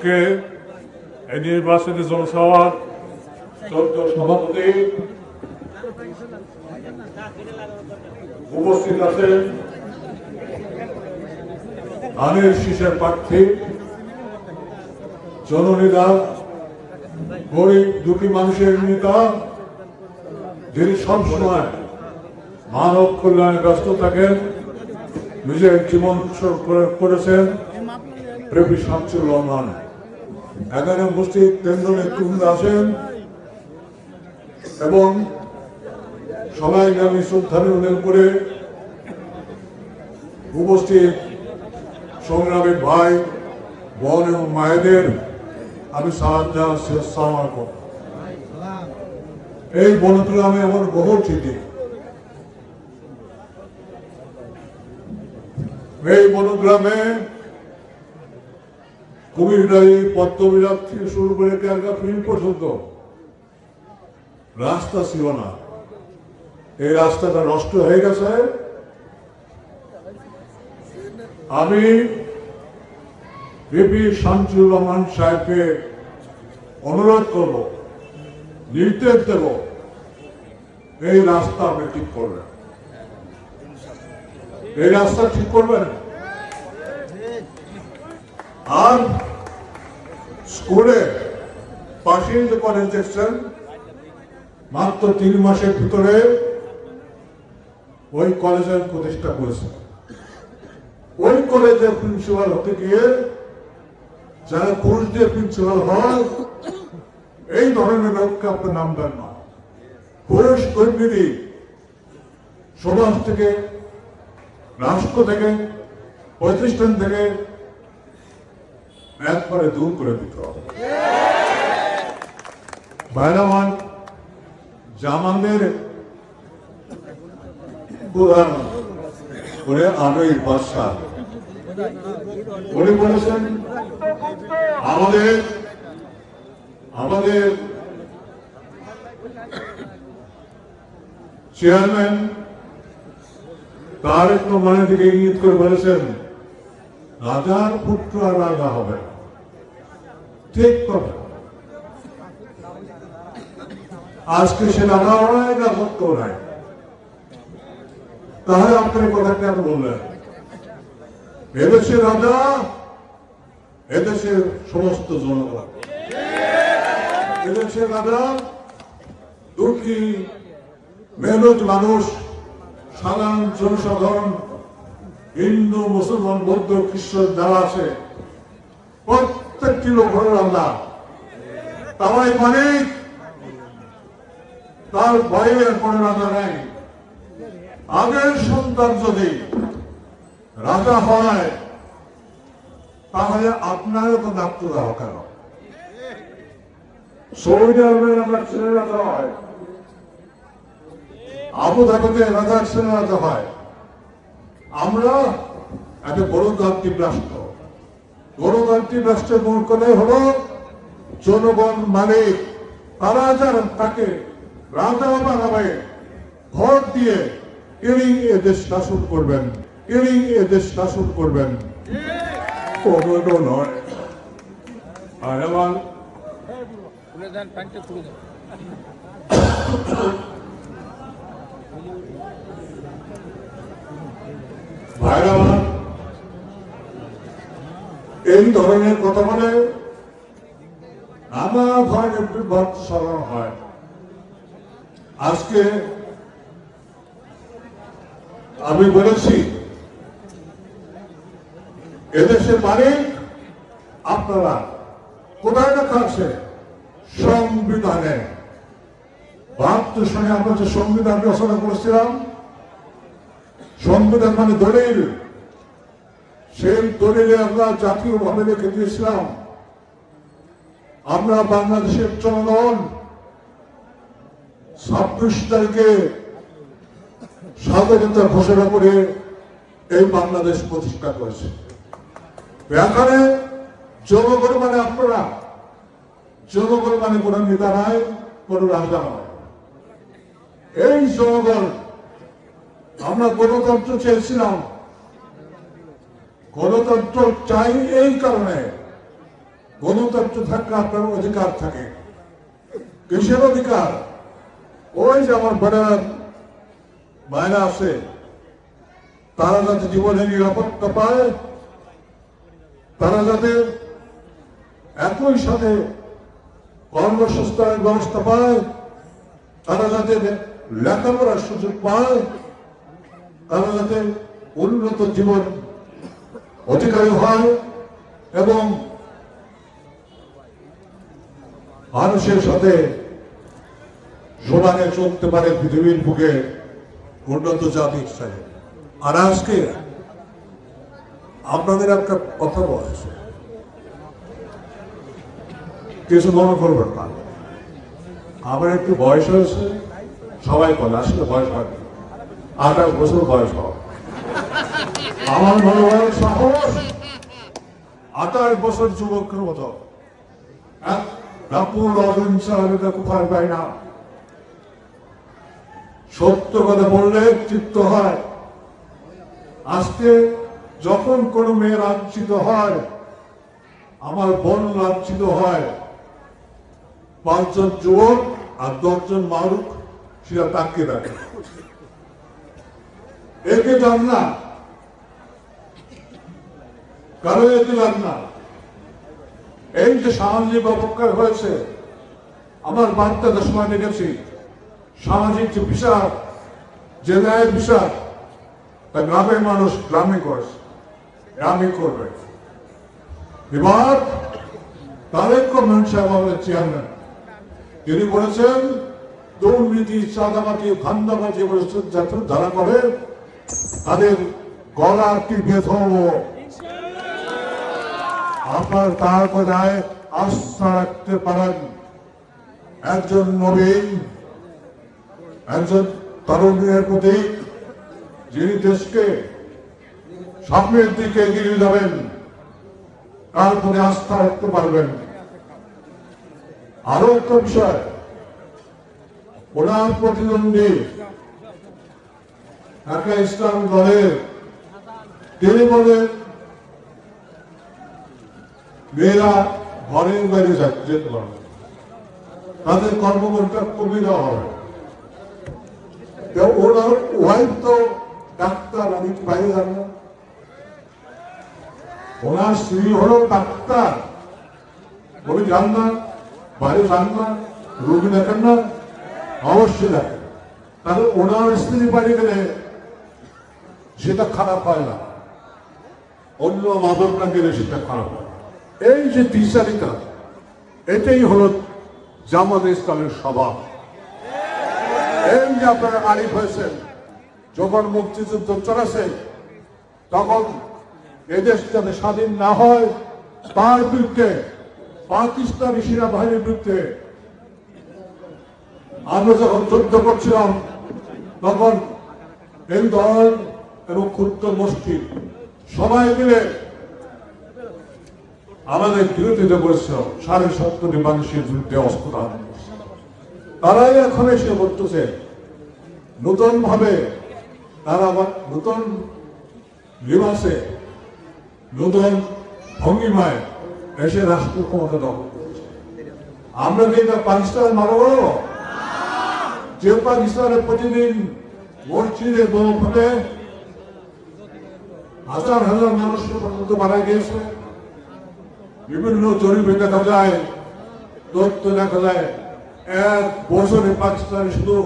আজকে এই নির্বাচনী জনসভার চোদ্দ সভাপতি উপস্থিত আছেন ধানের শীষের প্রার্থী, জননেতা, গরিব দুঃখী মানুষের নেতা, যিনি সবসময় মানব কল্যাণে ব্যস্ত থাকেন, নিজের জীবন করেছেন প্রেমী শামসুর রহমান এখানে উপস্থিত কেন্দ্র নেতৃবৃন্দ আছেন এবং সবাই আমি শ্রদ্ধা নিবেদন করে উপস্থিত সংগ্রামী ভাই, বোন এবং মায়েদের আমি সাহায্য সালাম করব। এই বনগ্রামে আমার বহু চিঠি এই বনগ্রামে কুমিরডালি পদ্মবিরাট থেকে শুরু করে ক্যালকা ফিল্ম পর্যন্ত। রাস্তা ছিল না। এই রাস্তাটা নষ্ট হয়ে গেছে। আমি বিপি শামসুর রহমান সাহেবকে অনুরোধ করব, নির্দেশ দেব, এই রাস্তা আপনি ঠিক করবেন। এই রাস্তা ঠিক করবেন? আর স্কুলে পাশেই কলেজ দেখছেন মাত্র তিন মাসের ভিতরে ওই কলেজের প্রতিষ্ঠা করেছে ওই কলেজের প্রিন্সিপাল হতে গিয়ে যারা পুরুষ দিয়ে প্রিন্সিপাল হয়, এই ধরনের লোককে আপনার নাম দেন না। পুরুষ কর্মীরই সমাজ থেকে, রাষ্ট্র থেকে, প্রতিষ্ঠান থেকে একবারে দূর করে দিতে হবে। ভাইরামান জামানদের প্রধান করে আনোই বাদশাহ উনি বলেছেন, আমাদের আমাদের চেয়ারম্যান তার একটু মনে থেকে ইঙ্গিত করে বলেছেন রাজার পুত্র আর রাজা হবে। ঠিক কথা আজকে সে রাজাও নাই না সত্য নাই তাহলে আপনার কথা কেন বললেন? এদেশের রাজা, এদেশের সমস্ত জনগণ। এদেশের রাজা, দুঃখী, মেহনত মানুষ, সাধারণ জনসাধারণ হিন্দু, মুসলমান, বৌদ্ধ, খ্রিস্টান, যারা আছে, প্রত্যেকটি লোক হল আল্লাহ। তাই মালিক। তার বাইরের কোনো রাজা নেই। আগের সন্তান যদি রাজা হয়, তাহলে আপনারও তো দায়িত্ব দেওয়া কেন? সৌদি আরবের রাজার ছেলে রাজা হয়। আবু ধাবিতে রাজার ছেলে রাজা হয়। আমরা একটা গণতান্ত্রিক রাষ্ট্র। গণতান্ত্রিক রাষ্ট্রের মূল কথাই হলো জনগণ মালিক তারা যারা তাকে রাজা বানাবে, ভোট দিয়ে এ দেশ শাসন করবেন এ দেশ শাসন করবেন। নয়। আর আমার খুলে দেন প্যান্টটা খুলে দেন এই ধরনের কথা বলে নানা ধরনের বিভ্রান্ত সরানো হয়। আজকে আমি বলেছি এদেশের মালিক আপনারা কোথায় লেখা আছে? সংবিধানে। বাহাত্তর সনে আমরা যে সংবিধান রচনা করেছিলাম সংবিধান মানে দলিল। সেই দলিলে আমরা জাতীয়ভাবে রেখে দিয়েছিলাম। আমরা বাংলাদেশের জনগণ ছাব্বিশ তারিখে স্বাধীনতা ঘোষণা করে এই বাংলাদেশ প্রতিষ্ঠা করেছে। এখানে জনগণ মানে আপনারা। জনগণ মানে কোন নেতা নাই, কোন রাজা নয় এই জনগণ আমরা গণতন্ত্র চেয়েছিলাম। গণতন্ত্র চাই এই কারণে। গণতন্ত্র থাকলে আপনার অধিকার থাকে। কিসের অধিকার? ওই যে আমার বেড়ার মায়না আছে, তারা যাতে জীবনে নিরাপত্তা পায়, তারা যাতে একই সাথে কর্মসংস্থানের ব্যবস্থা পায়, তারা যাতে লেখাপড়ার সুযোগ পায় তারা যাতে উন্নত জীবন অধিকারী হয় এবং মানুষের সাথে সমানে চলতে পারে পৃথিবীর বুকে উন্নত জাতি সাথে। আর আজকে আপনাদের একটা কথা বলেছে কিছু মনে করবেন না। আমার একটু বয়স হয়েছে, সবাই বলে, আসলে বয়স হয় আঠাশ বছর বয়স হয় আমার মনে হয় সাহস। আঠাশ বছর যুবকের মতো। অহিংসা কোথায় সত্য কথা বললে তৃপ্ত হয়। আজকে যখন কোনো মেয়ে লাঞ্ছিত হয়, আমার বোন লাঞ্ছিত হয়। পাঁচজন যুবক আর দশজন মারুক, সেটা তাকিয়ে রাখে একে যান না। কারও এতে যান না। এই যে সামাজিক অপকার হয়েছে, আমার বার্তা দশমানে গেছি সামাজিক যে বিষয় যে ন্যায় বিষয় তা গ্রামের মানুষ গ্রামে করেছে, গ্রামে করবে। এবার তারেক রহমান সাহেব আমাদের চেয়ারম্যান। তিনি বলেছেন, দুর্নীতি, চাঁদাবাজি ধান্দাবাজি বলেছেন যাতে ধারা করে তাদের গলা টিপে ধরবো আপনার তার কথায় আস্থা রাখতে পারেন। একজন নবীন একজন তরুণের প্রতি যিনি দেশকে সামনের দিকে এগিয়ে যাবেন, তার প্রতি আস্থা রাখতে পারবেন। আরও একটা বিষয়, ওনার প্রতিদ্বন্দ্বী ঢাকা ইসলাম দলের তিনি বলেন, মেয়েরা ঘরের বাইরে যেতে পারবে তাদের কর্মকর্তা হবে ওনার ওয়াইফ তো ডাক্তার, আমি বাইরে ওনার স্ত্রী হলো ডাক্তার। উনি যান না, বাইরে যান না, রোগী দেখেন না, অবশ্যই দেখেন। তাহলে ওনার স্ত্রী বাড়ি গেলে সেটা খারাপ হয় না। অন্য মাদকরা গেলে সেটা খারাপ হয়। এই যে দ্বিচারিতা এটাই হলো জামাত ইসলামের স্বভাব। এই যে আপনারা আরিফ হয়েছেন যখন মুক্তিযুদ্ধ চলেছে, তখন এদেশ যাতে স্বাধীন না হয়, তার বিরুদ্ধে পাকিস্তানি সেনাবাহিনীর বিরুদ্ধে আমরা যখন যুদ্ধ করছিলাম, তখন এই দল এবং ক্ষুদ্র মসজিদ। সবাই মিলে আমাদের বিরোধিতা করেছিল সাড়ে সত্তরটি মানুষের বিরুদ্ধে অস্ত্র দান করেছে। তারাই এখন এসে বলতেছে নতুন ভাবে তারা নতুন লিবাসে নতুন ভঙ্গিমায় এসে রাষ্ট্র ক্ষমতা দখল আমরা কি এটা পাকিস্তান মানব? যে পাকিস্তানের প্রতিদিন মসজিদে বোম হাজার হাজার মানুষ পর্যন্ত মারা গিয়েছে। বিভিন্ন জরিপে দেখা যায় তথ্য দেখা যায়, এক বছরে পাকিস্তানে শুধু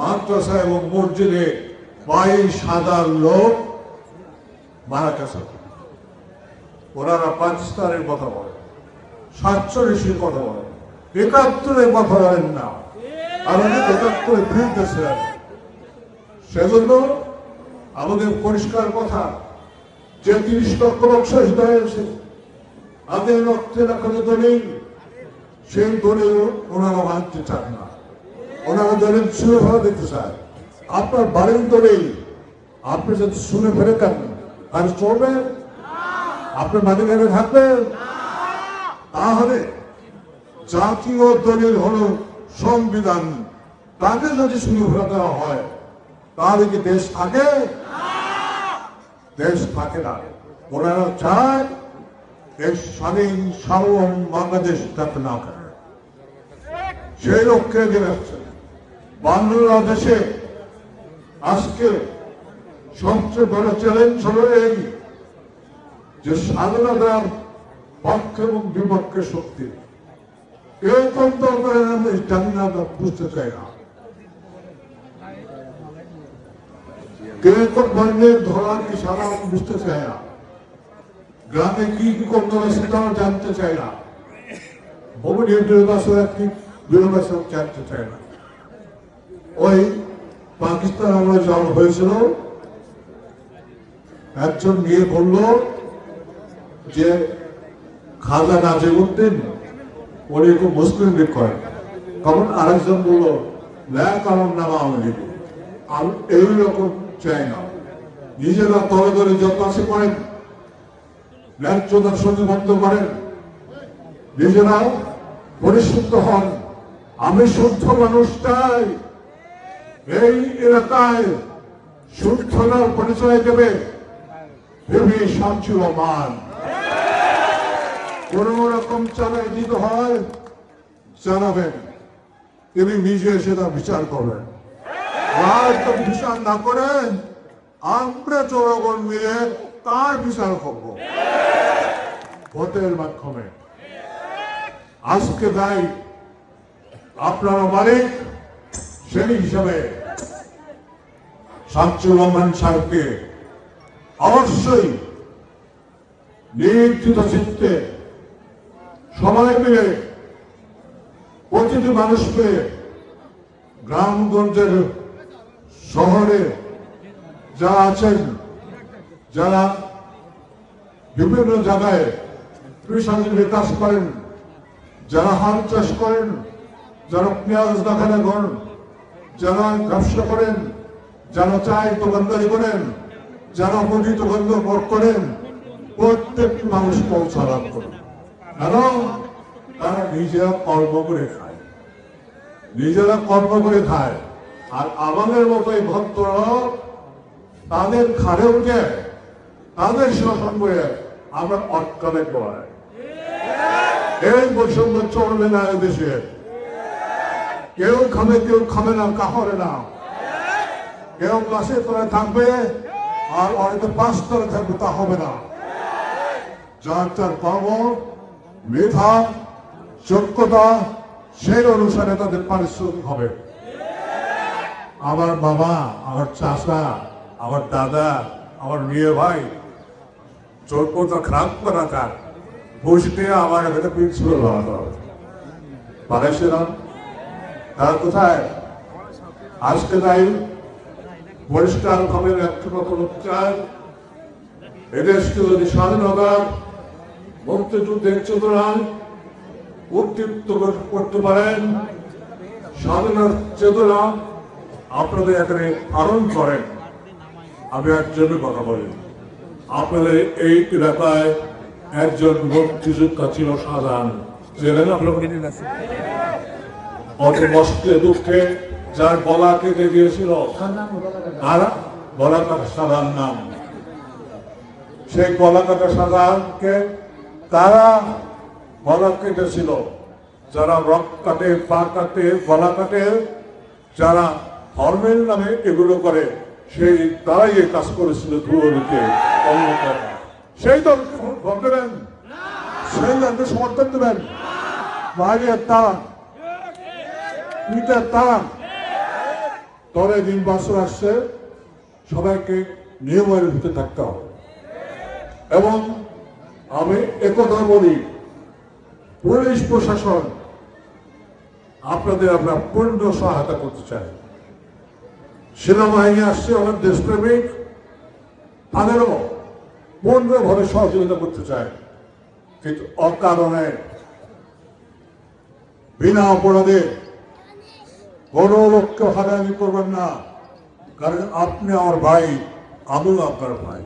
মাদ্রাসা এবং মসজিদে বাইশ হাজার লোক মারা গেছে। ওনারা পাকিস্তানের কথা বলে সাতচল্লিশের কথা বলে একাত্তরের কথা বলেন না। আর উনি একাত্তরে ফিরতেছিলেন সেজন্য আমাদের পরিষ্কার কথা যে তিরিশ লক্ষ লোক শহীদ হয়েছে তাদের রক্তে রাখানো দলিল সেই দলিল ওনারা মানতে চান না। ওনারা দলিল শুরু হওয়া দিতে চায়। আপনার বাড়ির দলিল আপনি যদি শুনে ফেলে দেন আর চলবে? আপনার মালিকানে থাকবে? তাহলে জাতীয় দলিল হলো সংবিধান। তাকে যদি শুরু ফেলে দেওয়া হয়, তাহলে কি দেশ থাকে দেশ থাকে না। ওনারা চায় এই স্বাধীন সার্বভৌম বাংলাদেশ যাতে না করে সেই লক্ষ্যে যাচ্ছে। বাংলাদেশে আজকে সবচেয়ে বড় চ্যালেঞ্জ হলো এই যে স্বাধীনতার পক্ষ এবং বিপক্ষে শক্তি। কেউ কন্ট্রোল করে না আমি জানি না, বুঝতে চাই না। কেউ ধরা কি সারা আমি বুঝতে চাই না। গ্রামে কি কি করতে হবে জানতে চাই না। ওই পাকিস্তান আমরা যাওয়া হয়েছিল। একজন গিয়ে বলল যে, খাজা নাজিমুদ্দিন উনি খুব মুসলিম লীগ করেন কারণ আরেকজন বলল ন্যায় কারণ নামা আমি লীগ। আমি এইরকম চাই না। নিজেরা তলে তলে যত্নাসী করেন, ন্যায্যতার সঙ্গে বন্ধ করেন। নিজেরা পরিশুদ্ধ হন। আমি শুদ্ধ মানুষটাই এই এলাকায় শুদ্ধতার পরিচয় দেবে দেবী শান্তি মান কোন রকম চালাই দিতে হয়, জানাবেন। তিনি নিজে সেটা বিচার করবেন। তো বিচার না করে, আমরা জনগণ মিলে তার বিচার করব। ভোটের মাধ্যমে। আজকে তাই আপনারা মালিক সেই হিসাবে শামসুর রহমান সাহেবকে অবশ্যই নির্জিত চিত্তে সবাই মিলে প্রতিটি মানুষকে গ্রামগঞ্জের শহরে যারা আছেন, যারা বিভিন্ন জায়গায় কৃষকের বিকাশ করেন, যারা হাল চাষ করেন, যারা পেঁয়াজ দেখানো করেন, যারা ব্যবসা করেন, যারা চায় দোকানদারি করেন, যারা মুদি দোকানদার করেন প্রত্যেকটি মানুষ পৌঁছালাভ করেন। কারণ তারা নিজেরা কর্ম করে খায়। নিজেরা কর্ম করে খায়। আর আমাদের মতো এই ভক্তরা তাদের খাড়ে উঠে তাদের শাসন করে আমরা অটকালে এই বৈষম্য চলবে না দেশে। কেউ খাবে কেউ খাবে না, কাহরে না। কেউ ক্লাসে তোরা থাকবে, আর অনেকে পাঁচ তলে থাকবে, তা হবে না। যার যার কর্ম মেধা, যোগ্যতা, সেই অনুসারে তাদের পারিশ্রমিক হবে। আমার বাবা আমার চাষা আমার দাদা, আমার মেয়ে ভাই, চোর যোগ্যতা খারাপ করা তার বসতে আমার একটা পিছু পারেছিলাম তার কোথায়? আজকে তাই পরিষ্কার ভাবে ব্যক্ত করতে চায় এদেশকে যদি স্বাধীনতার মুক্তিযুদ্ধের চেতনায় উদ্দীপ্ত করতে পারেন স্বাধীনতার চেতনা আপনাদের এখানে পালন করেন। আমি একজনের কথা বলি। আপনাদের এই এলাকায় একজন মুক্তিযোদ্ধা ছিল সাধারণ জেনে আপনার? অত কষ্টে দুঃখে যার গলা কেটে গিয়েছিল আর গলা কাটা সাধারণ নাম। সেই গলা কাটা সাধারণকে তারা গলা কেটেছিল? যারা রক কাটে পা কাটে গলা কাটে যারা ধর্মের নামে এগুলো করে, সেই তারাই এই কাজ করেছিল ধুয়োরিতে সেই দল ভোট দেবেন? সেই দলকে সমর্থন দেবেন? বাইরে তারা মিটার তারা। তবে দিন বছর আসছে, সবাইকে নিয়মের ভিতরে থাকতে হবে। এবং আমি একথা বলি, পুলিশ প্রশাসন আপনাদের আমরা পূর্ণ সহায়তা করতে চাই। সেনাবাহিনী আসছে আমার দেশপ্রেমিক। তাদেরও পূর্ণভাবে সহযোগিতা করতে চায়। কিন্তু অকারণে বিনা অপরাধে কোনো লোককে হারানি করবেন না। কারণ আপনি আমার ভাই, আমিও আপনার ভাই।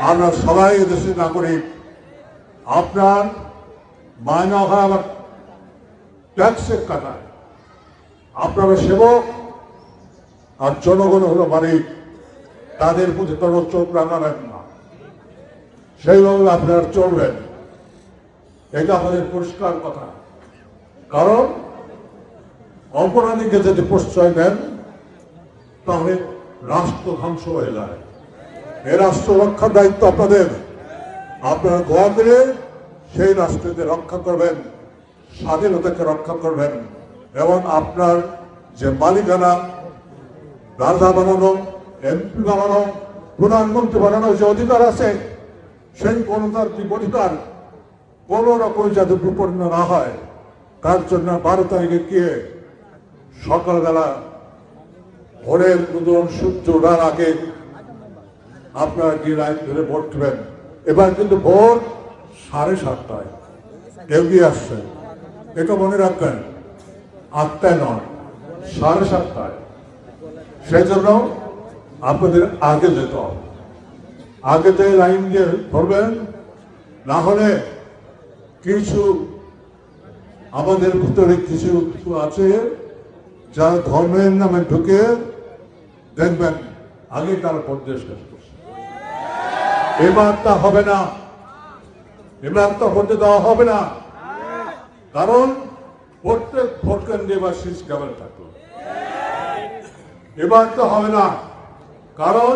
আমরা সবাই দেশের নাগরিক। আপনার মায়না হয় আমার ট্যাক্সের কাটায়। আপনারা সেবক আর জনগণ হলো মালিক। তাদের প্রতি কোনো চোখ রাঙাবেন না সেইভাবে আপনারা চলবেন। এটা আমাদের পরিষ্কার কথা। কারণ অপরাধীকে যদি প্রশ্রয় দেন, তাহলে রাষ্ট্র ধ্বংস হয়ে যায়। এ রাষ্ট্র রক্ষার দায়িত্ব আপনাদের। আপনারা দোয়া করে সেই রাষ্ট্রকে রক্ষা করবেন, স্বাধীনতাকে রক্ষা করবেন। এবং আপনার যে মালিকানা রাজা বানানো এমপি বানানো প্রধানমন্ত্রী বানানোর যে অধিকার আছে, সেই গণতান্ত্রিক অধিকার? কোন রকম যাতে বিপন্ন না হয়, তার জন্য বারো তারিখে গিয়ে সকালবেলা ভোরের উদন সূর্য ওঠার আগে আপনারা গিয়ে লাইন ধরে ভোট দেবেন? এবার কিন্তু ভোর সাড়ে সাতটায়। এগিয়ে আসছে? এটা মনে রাখবেন, আটটায় নয়, সাড়ে সাতটায়। সেই জন্য আপনাদের আগে যেতে আগে যে লাইন দিয়ে ধরবেন, না হলে কিছু আমাদের ভিতরে কিছু আছে যারা ধর্মের নামে ঢুকে দেখবেন, আগে তারা পর্যাশ করছে। এবার তা হবে না। এবার তা হতে দেওয়া হবে না। কারণ প্রত্যেক ভোট কেন্দ্রে এবার শীষ ক্যামেরা থাকল। এবার তো হবে না। কারণ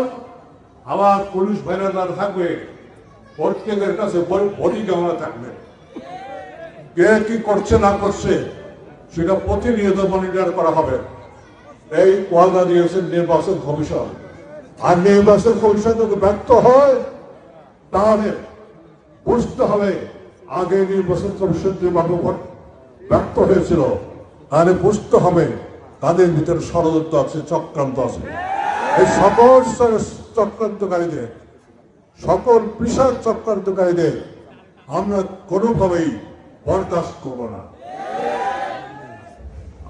আমার পুলিশ ভাইরা থাকবে প্রত্যেকের কাছে বডি ক্যামেরা থাকবে? কে কি করছে, না করছে, সেটা প্রতিনিয়ত মনিটর করা হবে। এই ওয়াদা দিয়েছেন নির্বাচন কমিশন। আর নির্বাচন কমিশন যদি ব্যর্থ হয়, তাহলে বুঝতে হবে আগে নির্বাচন কমিশন যে ব্যর্থ হয়েছিল, তাহলে বুঝতে হবে তাদের ভিতরে ষড়যন্ত্র আছে, চক্রান্ত আছে। এই সকল চক্রান্তকারীদের, সকল বিশাল চক্রান্তকারীদের আমরা কোনোভাবেই বরদাস্ত করব না।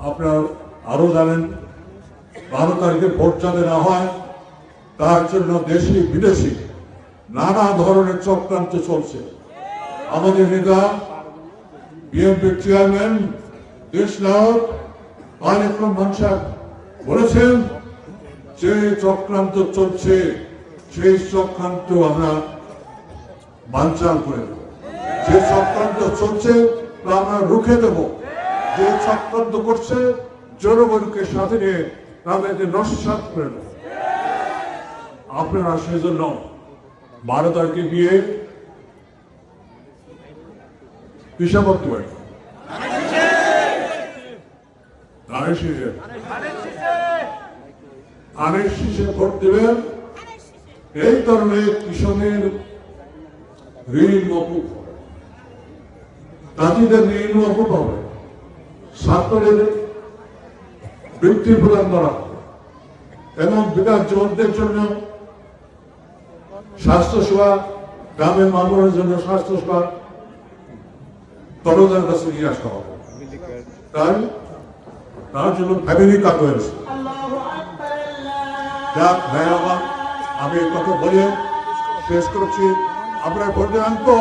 আপনার আরও জানেন, বারো তারিখে ভোট যাতে না হয়, তার জন্য দেশি, বিদেশি নানা ধরনের চক্রান্ত চলছে। আমাদের নেতা, বিএনপির চেয়ারম্যান দেশ নায়ক রহমান সাহেব বলেছেন, যে চক্রান্ত চলছে, সেই চক্রান্ত আমরা করে দেব। যে চক্রান্ত চলছে, তা আমরা রুখে দেব। যে চক্রান্ত করছে, জনগণকে সাথে নিয়ে তাদেরকে নস্বাত করে দেব আপনারা সেই জন্য বারো তারিখে গিয়ে কিসে করতে পারি ধানের শীষে ধানের শীষে ভোট দেবেন? এই কারণে কৃষকের ঋণ মকুব হবে। ঋণ মকুব হবে। ছাত্রদের বৃত্তি প্রদান করা এবং বিকাশ যুবকদের জন্য স্বাস্থ্যসেবা, গ্রামের মানুষের জন্য স্বাস্থ্যসেবা তরুণদের কাছে নিয়ে আসতে হবে। তাই তার হাবিবি হয়েছে যাক আমি তোকে কথা বলে শেষ করছি। আপনার ভোট আনতো তো